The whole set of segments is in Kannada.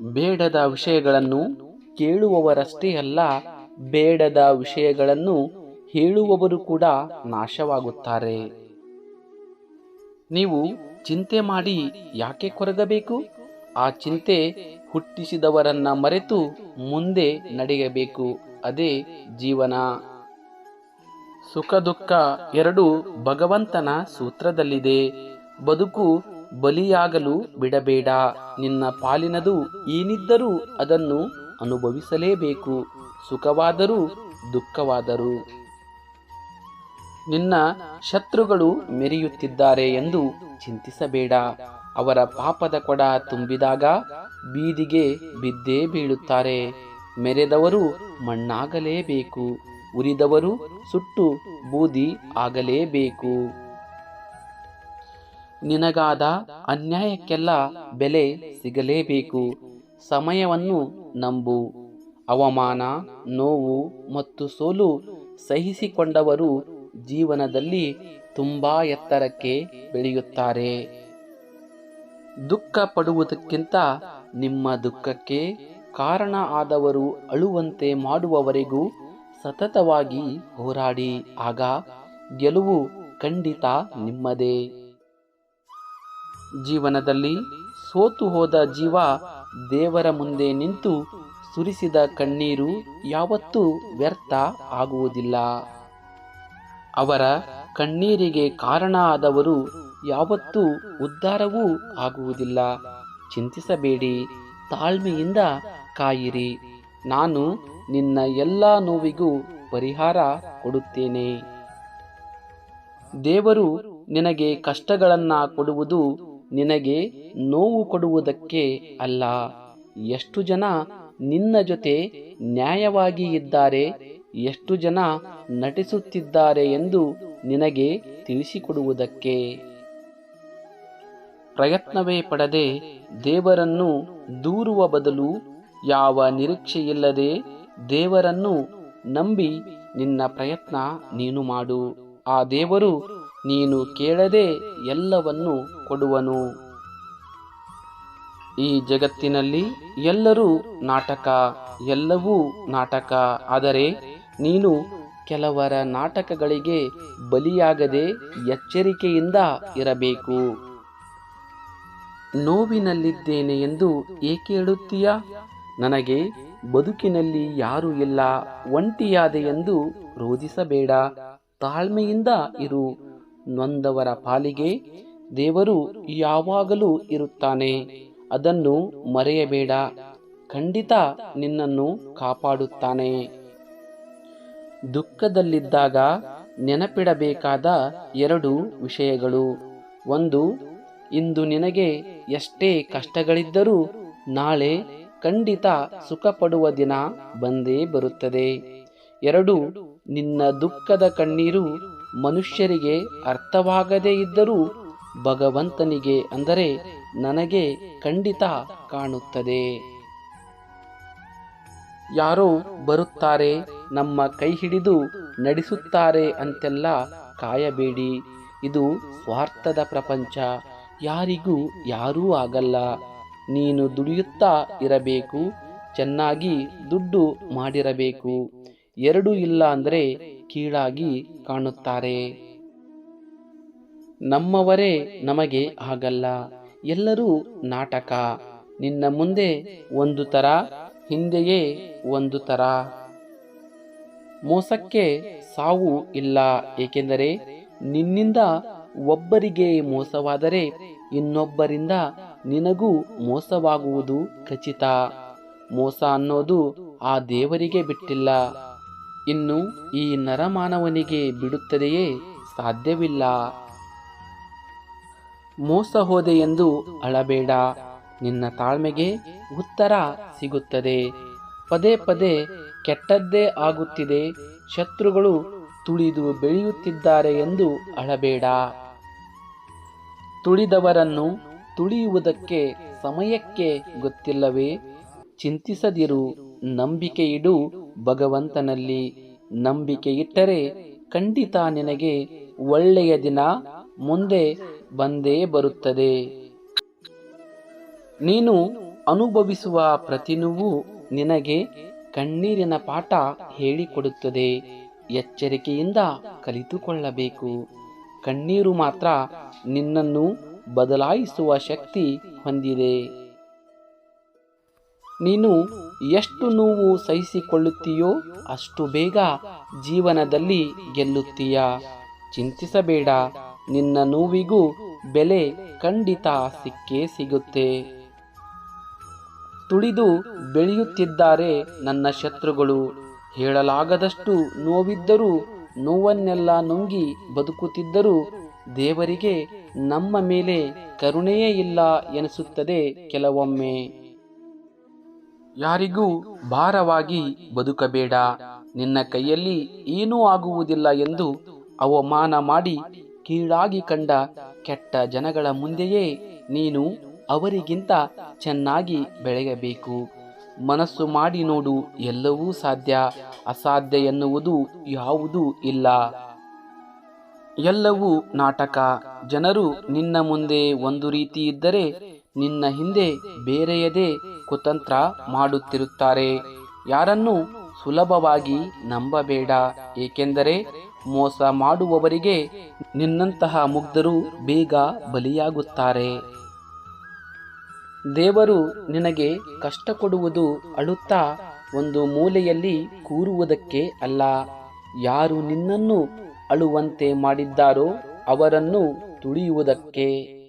ಬೇಡದ ವಿಷಯಗಳನ್ನು ಕೇಳುವವರಷ್ಟೇ ಅಲ್ಲ, ಬೇಡದ ವಿಷಯಗಳನ್ನು ಹೇಳುವವರು ಕೂಡ ನಾಶವಾಗುತ್ತಾರೆ. ನೀವು ಚಿಂತೆ ಮಾಡಿ ಯಾಕೆ ಕೊರಗಬೇಕು? ಆ ಚಿಂತೆ ಹುಟ್ಟಿಸಿದವರನ್ನ ಮರೆತು ಮುಂದೆ ನಡೆಯಬೇಕು, ಅದೇ ಜೀವನ. ಸುಖ ದುಃಖ ಎರಡು ಭಗವಂತನ ಸೂತ್ರದಲ್ಲಿದೆ. ಬದುಕು ಬಲಿಯಾಗಲು ಬಿಡಬೇಡ. ನಿನ್ನ ಪಾಲಿನದು ಏನಿದ್ದರೂ ಅದನ್ನು ಅನುಭವಿಸಲೇಬೇಕು. ಸುಖವಾದರೂ ದುಃಖವಾದರೂ. ನಿನ್ನ ಶತ್ರುಗಳು ಮೆರೆಯುತ್ತಿದ್ದಾರೆ ಎಂದು ಚಿಂತಿಸಬೇಡ. ಅವರ ಪಾಪದ ಕೊಡ ತುಂಬಿದಾಗ ಬೀದಿಗೆ ಬಿದ್ದೇ ಬೀಳುತ್ತಾರೆ. ಮೆರೆದವರು ಮಣ್ಣಾಗಲೇಬೇಕು. ಉರಿದವರು ಸುಟ್ಟು ಬೂದಿ ಆಗಲೇಬೇಕು. ನಿನಗಾದ ಅನ್ಯಾಯಕ್ಕೆಲ್ಲ ಬೆಲೆ ಸಿಗಲೇಬೇಕು. ಸಮಯವನ್ನು ನಂಬು. ಅವಮಾನ, ನೋವು ಮತ್ತು ಸೋಲು ಸಹಿಸಿಕೊಂಡವರು ಜೀವನದಲ್ಲಿ ತುಂಬಾ ಎತ್ತರಕ್ಕೆ ಬೆಳೆಯುತ್ತಾರೆ. ದುಃಖ ಪಡುವುದಕ್ಕಿಂತ ನಿಮ್ಮ ದುಃಖಕ್ಕೆ ಕಾರಣ ಆದವರು ಅಳುವಂತೆ ಮಾಡುವವರೆಗೂ ಸತತವಾಗಿ ಹೋರಾಡಿ, ಆಗ ಗೆಲುವು ಖಂಡಿತ ನಿಮ್ಮದೇ. ಜೀವನದಲ್ಲಿ ಸೋತು ಹೋದ ಜೀವ ದೇವರ ಮುಂದೆ ನಿಂತು ಸುರಿಸಿದ ಕಣ್ಣೀರು ಯಾವತ್ತೂ ವ್ಯರ್ಥ ಆಗುವುದಿಲ್ಲ. ಅವರ ಕಣ್ಣೀರಿಗೆ ಕಾರಣ ಆದವರು ಯಾವತ್ತೂ ಉದ್ಧಾರವೂ ಆಗುವುದಿಲ್ಲ. ಚಿಂತಿಸಬೇಡಿ, ತಾಳ್ಮೆಯಿಂದ ಕಾಯಿರಿ. ನಾನು ನಿನ್ನ ಎಲ್ಲ ನೋವಿಗೂ ಪರಿಹಾರ ಕೊಡುತ್ತೇನೆ. ದೇವರು ನಿನಗೆ ಕಷ್ಟಗಳನ್ನು ಕೊಡುವುದು ನಿನಗೆ ನೋವು ಕೊಡುವುದಕ್ಕೆ ಅಲ್ಲ, ಎಷ್ಟು ಜನ ನಿನ್ನ ಜೊತೆ ನ್ಯಾಯವಾಗಿ ಇದ್ದಾರೆ, ಎಷ್ಟು ಜನ ನಟಿಸುತ್ತಿದ್ದಾರೆ ಎಂದು ನಿನಗೆ ತಿಳಿಸಿಕೊಡುವುದಕ್ಕೆ? ಪ್ರಯತ್ನವೇ ಪಡದೆ ದೇವರನ್ನು ದೂರುವ ಬದಲು ಯಾವ ನಿರೀಕ್ಷೆಯಿಲ್ಲದೆ ದೇವರನ್ನು ನಂಬಿ ನಿನ್ನ ಪ್ರಯತ್ನ ನೀನು ಮಾಡು. ಆ ದೇವರು ನೀನು ಕೇಳದೆ ಎಲ್ಲವನ್ನು ಕೊಡುವನು. ಈ ಜಗತ್ತಿನಲ್ಲಿ ಎಲ್ಲರೂ ನಾಟಕ, ಎಲ್ಲವೂ ನಾಟಕ. ಆದರೆ ನೀನು ಕೆಲವರ ನಾಟಕಗಳಿಗೆ ಬಲಿಯಾಗದೆ ಎಚ್ಚರಿಕೆಯಿಂದ ಇರಬೇಕು. ನೋವಿನಲ್ಲಿದ್ದೇನೆ ಎಂದು ಏಕೆ ಹೇಳುತ್ತೀಯ? ನನಗೆ ಬದುಕಿನಲ್ಲಿ ಯಾರೂ ಇಲ್ಲ, ಒಂಟಿಯಾದೆ ಎಂದು ರೋಧಿಸಬೇಡ. ತಾಳ್ಮೆಯಿಂದ ಇರು. ನೊಂದವರ ಪಾಲಿಗೆ ದೇವರು ಯಾವಾಗಲೂ ಇರುತ್ತಾನೆ. ಅದನ್ನು ಮರೆಯಬೇಡ. ಖಂಡಿತ ನಿನ್ನನ್ನು ಕಾಪಾಡುತ್ತಾನೆ. ದುಃಖದಲ್ಲಿದ್ದಾಗ ನೆನಪಿಡಬೇಕಾದ ಎರಡು ವಿಷಯಗಳು. ಒಂದು, ಇಂದು ನಿನಗೆ ಎಷ್ಟೇ ಕಷ್ಟಗಳಿದ್ದರೂ ನಾಳೆ ಖಂಡಿತ ಸುಖಪಡುವ ದಿನ ಬಂದೇ ಬರುತ್ತದೆ. ಎರಡು, ನಿನ್ನ ದುಃಖದ ಕಣ್ಣೀರು ಮನುಷ್ಯರಿಗೆ ಅರ್ಥವಾಗದೇ ಇದ್ದರೂ ಭಗವಂತನಿಗೆ ಅಂದರೆ ನನಗೆ ಖಂಡಿತ ಕಾಣುತ್ತದೆ. ಯಾರೋ ಬರುತ್ತಾರೆ, ನಮ್ಮ ಕೈ ಹಿಡಿದು ನಡೆಸುತ್ತಾರೆ ಅಂತೆಲ್ಲ ಕಾಯಬೇಡಿ. ಇದು ಸ್ವಾರ್ಥದ ಪ್ರಪಂಚ, ಯಾರಿಗೂ ಯಾರೂ ಆಗಲ್ಲ. ನೀನು ದುಡಿಯುತ್ತಾ ಇರಬೇಕು, ಚೆನ್ನಾಗಿ ದುಡ್ಡು ಮಾಡಿರಬೇಕು. ಎರಡೂ ಇಲ್ಲ ಅಂದರೆ ಕೀಳಾಗಿ ಕಾಣುತ್ತಾರೆ. ನಮ್ಮವರೇ ನಮಗೆ ಆಗಲ್ಲ ಎಲ್ಲರೂ ನಾಟಕ. ನಿನ್ನ ಮುಂದೆ ಒಂದು ತರ, ಹಿಂದೆಯೇ ಒಂದು ತರ. ಮೋಸಕ್ಕೆ ಸಾವು ಇಲ್ಲ, ಏಕೆಂದರೆ ನಿನ್ನಿಂದ ಒಬ್ಬರಿಗೆ ಮೋಸವಾದರೆ ಇನ್ನೊಬ್ಬರಿಂದ ನಿನಗೂ ಮೋಸವಾಗುವುದು ಖಚಿತ. ಮೋಸ ಅನ್ನೋದು ಆ ದೇವರಿಗೆ ಬಿಟ್ಟಿಲ್ಲ. ಇನ್ನು ಈ ನರಮಾನವನಿಗೆ ಬಿಡುತ್ತದೆಯೇ ಸಾಧ್ಯವಿಲ್ಲ. ಮೋಸ ಹೋದೆ ಎಂದು ಅಳಬೇಡ. ನಿನ್ನ ತಾಳ್ಮೆಗೆ ಉತ್ತರ ಸಿಗುತ್ತದೆ. ಪದೇ ಪದೇ ಕೆಟ್ಟದ್ದೇ ಆಗುತ್ತಿದೆ. ಶತ್ರುಗಳು ತುಳಿದು ಬೆಳೆಯುತ್ತಿದ್ದಾರೆ ಎಂದು ಅಳಬೇಡ. ತುಳಿದವರನ್ನು ತುಳಿಯುವುದಕ್ಕೆ ಸಮಯಕ್ಕೆ ಗೊತ್ತಿಲ್ಲವೇ? ಚಿಂತಿಸದಿರು ನಂಬಿಕೆ ಇಡು ಭಗವಂತನಲ್ಲಿ ನಂಬಿಕೆ ಇಟ್ಟರೆ ಖಂಡಿತ ನಿನಗೆ ಒಳ್ಳೆಯ ದಿನ ಮುಂದೆ ಬಂದೇ ಬರುತ್ತದೆ. ನೀನು ಅನುಭವಿಸುವ ಪ್ರತಿ ನೋವು ನಿನಗೆ ಕಣ್ಣೀರಿನ ಪಾಠ ಹೇಳಿಕೊಡುತ್ತದೆ. ಎಚ್ಚರಿಕೆಯಿಂದ ಕಲಿತುಕೊಳ್ಳಬೇಕು. ಕಣ್ಣೀರು ಮಾತ್ರ ನಿನ್ನನ್ನು ಬದಲಾಯಿಸುವ ಶಕ್ತಿ ಹೊಂದಿದೆ. ನೀನು ಎಷ್ಟು ನೋವು ಸಹಿಸಿಕೊಳ್ಳುತ್ತೀಯೋ ಅಷ್ಟು ಬೇಗ ಜೀವನದಲ್ಲಿ ಗೆಲ್ಲುತ್ತೀಯ. ಚಿಂತಿಸಬೇಡ, ನಿನ್ನ ನೋವಿಗೂ ಬೆಲೆ ಖಂಡಿತ ಸಿಕ್ಕೇ ಸಿಗುತ್ತೆ. ತುಳಿದು ಬೆಳೆಯುತ್ತಿದ್ದಾರೆ ನನ್ನ ಶತ್ರುಗಳು. ಹೇಳಲಾಗದಷ್ಟು ನೋವಿದ್ದರೂ, ನೋವನ್ನೆಲ್ಲ ನುಂಗಿ ಬದುಕುತ್ತಿದ್ದರೂ ದೇವರಿಗೆ ನಮ್ಮ ಮೇಲೆ ಕರುಣೆಯೇ ಇಲ್ಲ ಎನಿಸುತ್ತದೆ ಕೆಲವೊಮ್ಮೆ. ಯಾರಿಗೂ ಭಾರವಾಗಿ ಬದುಕಬೇಡ. ನಿನ್ನ ಕೈಯಲ್ಲಿ ಏನೂ ಆಗುವುದಿಲ್ಲ ಎಂದು ಅವಮಾನ ಮಾಡಿ ಕೀಳಾಗಿ ಕಂಡ ಕೆಟ್ಟ ಜನಗಳ ಮುಂದೆಯೇ ನೀನು ಅವರಿಗಿಂತ ಚೆನ್ನಾಗಿ ಬೆಳೆಯಬೇಕು. ಮನಸ್ಸು ಮಾಡಿ ನೋಡು, ಎಲ್ಲವೂ ಸಾಧ್ಯ. ಅಸಾಧ್ಯ ಎನ್ನುವುದು ಯಾವುದೂ ಇಲ್ಲ. ಎಲ್ಲವೂ ನಾಟಕ. ಜನರು ನಿನ್ನ ಮುಂದೆ ಒಂದು ರೀತಿ ಇದ್ದರೆ ನಿನ್ನ ಹಿಂದೆ ಬೇರೆಯದೇ ಕುತಂತ್ರ ಮಾಡುತ್ತಿರುತ್ತಾರೆ. ಯಾರನ್ನು ಸುಲಭವಾಗಿ ನಂಬಬೇಡ. ಏಕೆಂದರೆ ಮೋಸ ಮಾಡುವವರಿಗೆ ನಿನ್ನಂತಹ ಮುಗ್ಧರು ಬೇಗ ಬಲಿಯಾಗುತ್ತಾರೆ. ದೇವರು ನಿನಗೆ ಕಷ್ಟ ಕೊಡುವುದು ಅಳುತ್ತಾ ಒಂದು ಮೂಲೆಯಲ್ಲಿ ಕೂರುವುದಕ್ಕೆ ಅಲ್ಲ. ಯಾರು ನಿನ್ನನ್ನು ಅಳುವಂತೆ ಮಾಡಿದ್ದಾರೋ ಅವರನ್ನು ತುಳಿಯುವುದಕ್ಕೆ.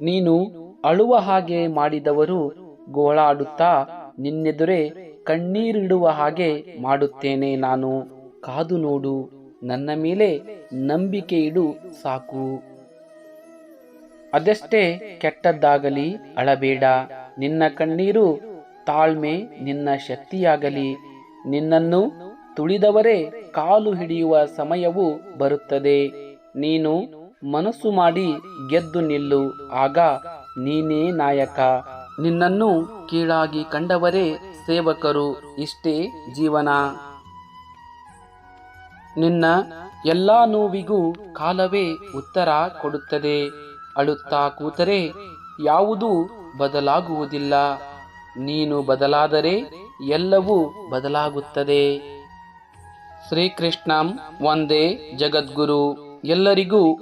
ನೀನು ಅಳುವ ಹಾಗೆ ಮಾಡಿದವರು ಗೋಳಾಡುತ್ತಾ, ನಿನ್ನೆದುರೇ ಕಣ್ಣೀರಿಡುವ ಹಾಗೆ ಮಾಡುತ್ತೇನೆ ನಾನು. ಕಾದು ನೋಡು, ನನ್ನ ಮೇಲೆ ನಂಬಿಕೆ ಇಡು, ಸಾಕು. ಅದೆಷ್ಟೇ ಕೆಟ್ಟದ್ದಾಗಲಿ ಅಳಬೇಡ. ನಿನ್ನ ಕಣ್ಣೀರು ತಾಳ್ಮೆ, ನಿನ್ನ ಶಕ್ತಿಯಾಗಲಿ. ನಿನ್ನನ್ನು ತುಳಿದವರೇ ಕಾಲು ಹಿಡಿಯುವ ಸಮಯವು ಬರುತ್ತದೆ. ನೀನು ಮನಸ್ಸು ಮಾಡಿ ಗೆದ್ದು ನಿಲ್ಲು. ಆಗ ನೀನೇ ನಾಯಕ. ನಿನ್ನನ್ನು ಕೀಳಾಗಿ ಕಂಡವರೇ ಸೇವಕರು. ಇಷ್ಟೇ ಜೀವನ. ನಿನ್ನ ಎಲ್ಲಾ ನೋವಿಗೂ ಕಾಲವೇ ಉತ್ತರ ಕೊಡುತ್ತದೆ. ಅಳುತ್ತಾ ಕೂತರೆ ಯಾವುದೂ ಬದಲಾಗುವುದಿಲ್ಲ. ನೀನು ಬದಲಾದರೆ ಎಲ್ಲವೂ ಬದಲಾಗುತ್ತದೆ. ಶ್ರೀಕೃಷ್ಣಂ ಒಂದೇ ಜಗದ್ಗುರು. ಎಲ್ಲರಿಗೂ